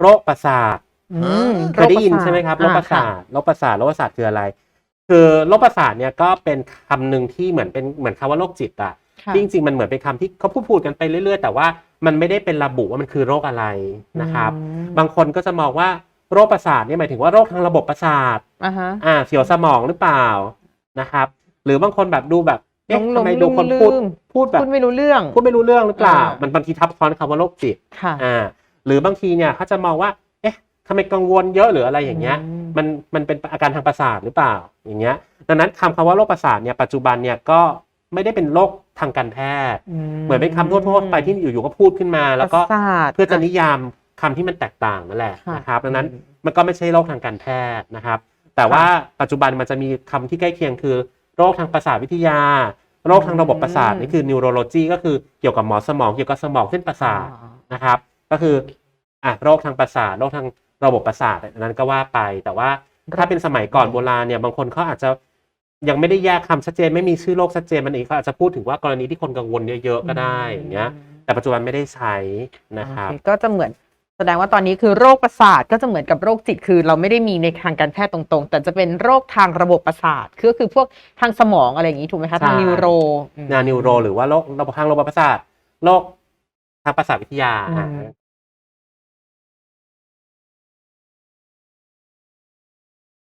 โรคประสาทอืมเคยได้ยินใช่ไหมครับโรคประสาอ่ทโรคประสาทโรคประสาทคืออะไร คือโรคประสาทเนี่ยก็เป็นคำหนึ่งที่เหมือนเป็นเหมือนคำว่าโรคจิตอะค่ะที่จริงๆมันเหมือนเป็นคำที่เขาพูดพูดกันไปเรื่อย ๆ แต่ว่ามันไม่ได้เป็นระบุว่ามันคือโรคอะไรนะครับอืมบางคนก็จะมองว่าโรคประสาทเนี่ยหมายถึงว่าโรคทางระบบประสาทอ่าฮะอ่าเสียวสมองหรือเปล่านะครับ หรือบางคนแบบดูแบบเอ๊ะหลงๆทำไมดูคนพูดลืมพูดแบบพูดไม่รู้เรื่องพูดไม่รู้เรื่องหรือเปล่าอ่ามัมันบางทีทับซ้อนคำว่าโรคจิตค่ะอ่า หรือบางทีเนี่ยเขาจะมองว่า เอ๊ะทำไมกังวลเยอะหรืออะไรอย่างเงี้ยอืมมันมันเป็นอาการทางประสาทหรือเปล่าอย่างเงี้ย ดังนั้นคำคำว่าโรคประสาทเนี่ยปัจจุบันเนี่ยก็ไม่ได้เป็นโรคทางการแพทย์ เหมือนเป็นคำทั่วๆไปที่อยู่ๆก็พูดขึ้นมา แล้วก็ประสาทเพื่อจะนิยามคำที่มันแตกต่างนั่นแหละค่ะนะครับดังนั้นมันก็ไม่ใช่โรคทางการแพทย์นะครับ แต่ว่าปัจจุบันมันจะมีคำที่ใกล้เคียงคือ โรคทางประสาทวิทยา โรคทางระบบประสาทนี่คือ neurology ก็คือเกี่ยวกับหมอสมองเกี่ยวกับสมองเส้นประสาทนะครับ ก็คืออะโรคทางประสาทโรคทางระบบประสาทอันนั้นก็ว่าไปแต่ว่าถ้าเป็นสมัยก่อนโบราณเนี่ยบางคนเขาอาจจะยังไม่ได้แยกคำชัดเจนไม่มีชื่อโรคชัดเจนมันเองเขาอาจจะพูดถึงว่ากรณีที่คนกังวลเยอะๆก็ได้อย่างเงี้ย แต่ปัจจุบันไม่ได้ใช้นะครับโอเคก็จะเหมือนแสดงว่าตอนนี้คือโรคประสาทก็จะเหมือนกับโรคจิตคือ เราไม่ได้มีในทางการแพทย์ตรงๆ แต่จะเป็นโรคทางระบบประสาทคือก็คือพวกทางสมองอะไรอย่างนี้ถูกไหมคะใช่ทางนิวโรอืมนานิวโร หรือว่าโรคระบบทางระบบประสาทโรค ทางประสาทวิทยาอืมอะ